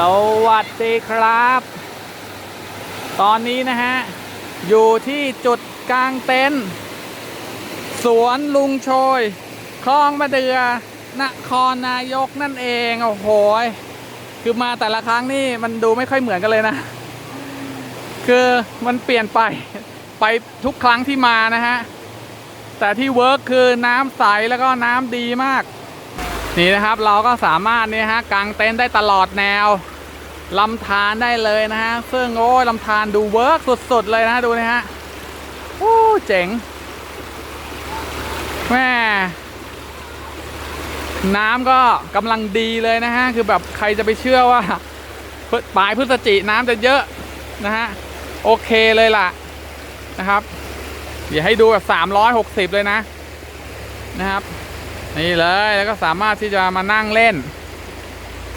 สวัสดีครับ ตอนนี้นะฮะ อยู่ที่จุดกลางเต็นท์สวนลุงโชย คลองมะเดือนครนายกนั่นเอง โอ้โห คือมาแต่ละครั้งนี่มันดูไม่ค่อยเหมือนกันเลยนะ คือมันเปลี่ยนไป ไปทุกครั้งที่มานะฮะ แต่ที่เวิร์กคือน้ำใสแล้วก็น้ำดีมาก นี่นะครับเราก็สามารถนี่ฮะกางเต็นท์ได้ตลอดแนวลำธารได้เลยนะฮะซึ่งโอ้ยลำธารดูเวิร์กสุดๆเลยนะดูนะฮะโอ้เจ๋งแม่น้ำก็กำลังดีเลยนะฮะคือแบบใครจะไปเชื่อว่าปลายพฤศจิน้ำจะเยอะนะฮะโอเคเลยล่ะนะครับ เดี๋ยวให้ดูแบบ360 เลยนะนะครับ นี่เลยแล้วก็สามารถที่จะมานั่งเล่น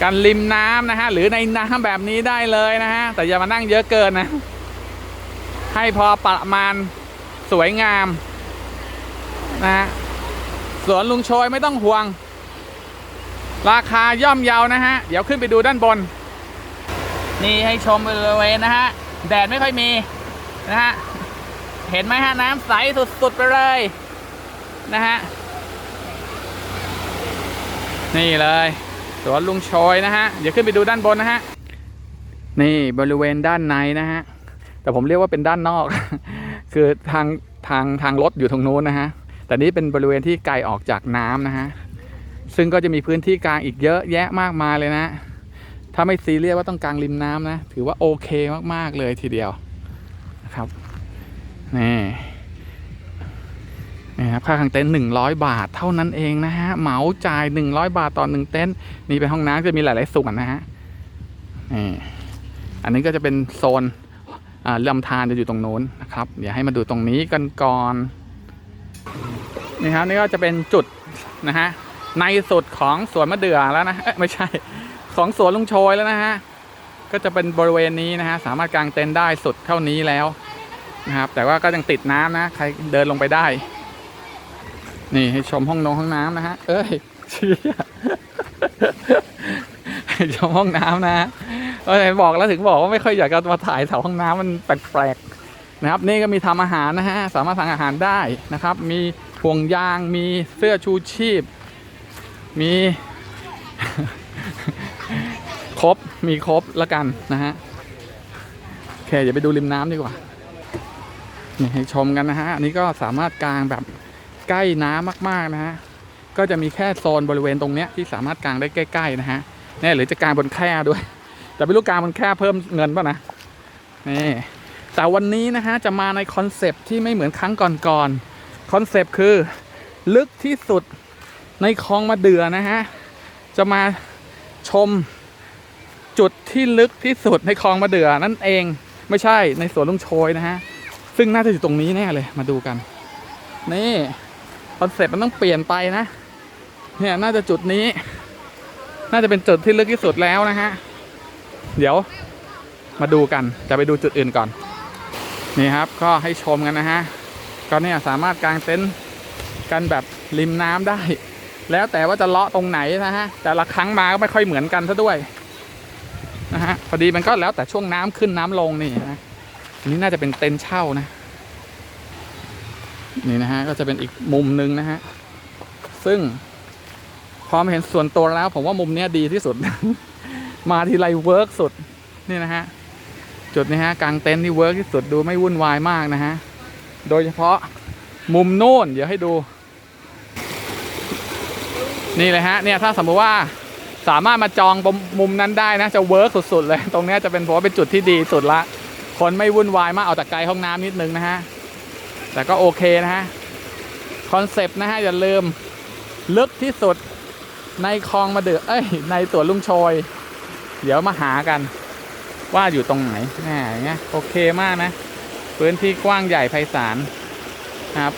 กันริมน้ำนะฮะหรือในน้ำแบบนี้ได้เลยนะฮะแต่อย่ามานั่งเยอะเกินนะ ให้พอประมาณสวยงามนะฮะสวนลุงโชยไม่ต้องห่วง ราคาย่อมเยานะฮะ เดี๋ยวขึ้นไปดูด้านบน นี่ให้ชมบริเวณนะฮะ แดดไม่ค่อยมีนะฮะ เห็นไหมฮะ น้ำใสสุด ๆ ไปเลย นะฮะ นี่เลยสวนลุงโชยนะฮะ เดี๋ยวขึ้นไปดูด้านบนนะฮะ นี่บริเวณด้านในนะฮะ แต่ผมเรียกว่าเป็นด้านนอก คือทางทางทางรถอยู่ตรงนู้นนะฮะ แต่นี่เป็นบริเวณที่ไกลออกจากน้ำนะฮะ ซึ่งก็จะมีพื้นที่กลางอีกเยอะแยะมากมายเลยนะ ถ้าไม่ซีเรียสว่าต้องกลางริมน้ำนะ ถือว่าโอเคมากๆเลยทีเดียวนะครับ นี่ ครับค่าทางเต็นท์หนึ่งร้อยบาทเท่านั้นเองนะฮะเหมาจ่ายหนึ่งร้อยบาทต่อหนึ่งเต็นท์นี่เป็นห้องน้ำจะมีหลายๆส่วนนะฮะนี่อันนี้ก็จะเป็นโซนลำธารจะอยู่ตรงโน้นนะครับเดี๋ยวให้มาดูตรงนี้กันก่อนนี่ครับนี่ก็จะเป็นจุดนะฮะในสุดของสวนมะเดื่อแล้วนะเอ้ยไม่ใช่ของสวนลุงโชยแล้วนะฮะก็จะเป็นบริเวณนี้นะฮะสามารถกางเต็นท์ได้สุดเท่านี้แล้วนะครับแต่ว่าก็ยังติดน้ำนะ ใครเดินลงไปได้ นี่ให้ชมห้องนงห้องน้ำนะฮะ เอ้ยเชี่ยให้ชมห้องน้ำนะฮะเออบอกแล้วถึงบอกว่าไม่ค่อยอยากจะมาถ่ายแถวห้องน้ำมันแปลกๆนะครับ นี่ก็มีทำอาหารนะฮะ สามารถสั่งอาหารได้นะครับ มีห่วงยาง มีเสื้อชูชีพ มีครบ มีครบแล้วกันนะฮะโอเคเดี๋ยวไปดูริมน้ำดีกว่านี่ให้ชมกันนะฮะ อันนี้ก็สามารถกางแบบ ใกล้น้ำมากๆนะฮะก็จะมีแค่โซนบริเวณตรงเนี้ยที่สามารถกางได้ใกล้ ๆ นะฮะเนี่ยหรือจะกางบนแค่ด้วย แต่ไม่รู้กางบนแค่เพิ่มเงินป่ะนะนี่แต่วันนี้นะฮะจะมาในคอนเซปที่ไม่เหมือนครั้งก่อนๆคอนเซปต์คือลึกที่สุดในคลองมาเดือนะฮะจะมาชมจุดที่ลึกที่สุดในคลองมาเดือนั่นเองไม่ใช่ในสวนลุงโชยนะฮะซึ่งน่าจะอยู่ตรงนี้แน่เลยมาดูกันนี่ คอนเซ็ปต์มันต้องเปลี่ยนไปนะ เนี่ยน่าจะจุดนี้ น่าจะเป็นจุดที่ลึกที่สุดแล้วนะฮะ เดี๋ยวมาดูกัน จะไปดูจุดอื่นก่อน นี่ครับก็ให้ชมกันนะฮะ ก็เนี่ยสามารถกางเต็นท์กันแบบริมน้ำได้ แล้วแต่ว่าจะเลาะตรงไหนนะฮะ แต่ละครั้งมาก็ไม่ค่อยเหมือนกันซะด้วยนะฮะ พอดีมันก็แล้วแต่ช่วงน้ำขึ้นน้ำลงนี่นะนนี้น่าจะเป็นเต็นท์เช่านะ นี่นะฮะก็จะเป็นอีกมุมหนึ่งนะฮะซึ่งพอมเห็นส่วนตัวแล้วผมว่ามุมเนี้ยดีที่สุด มาทีไรเวิร์กสุดนี่นะฮะจุดนี้ฮะกลางเต็นท์ที่เวิร์กที่สุดดูไม่วุ่นวายมากนะฮะโดยเฉพาะมุมโน่นเดี๋ยวให้ดู นี่เลยฮะเนี่ยถ้าสมมติว่าสามารถมาจองมุมนั้นได้นะจะเวิร์กสุดๆเลย ตรงเนี้ยจะเป็นผมว่าเป็นจุดที่ดีสุดละ คนไม่วุ่นวายมากเอาแต่ไกลห้องน้ำนิดนึงนะฮะ แต่ก็โอเคนะฮะ คอนเซปต์นะฮะ อย่าลืม ลึกที่สุดในคลองมาเดือเอ้ย ในสวนลุงโชย เดี๋ยวมาหากัน ว่าอยู่ตรงไหนแหมเงี้ยโอเคมากนะ พื้นที่กว้างใหญ่ไพศาลนะครับ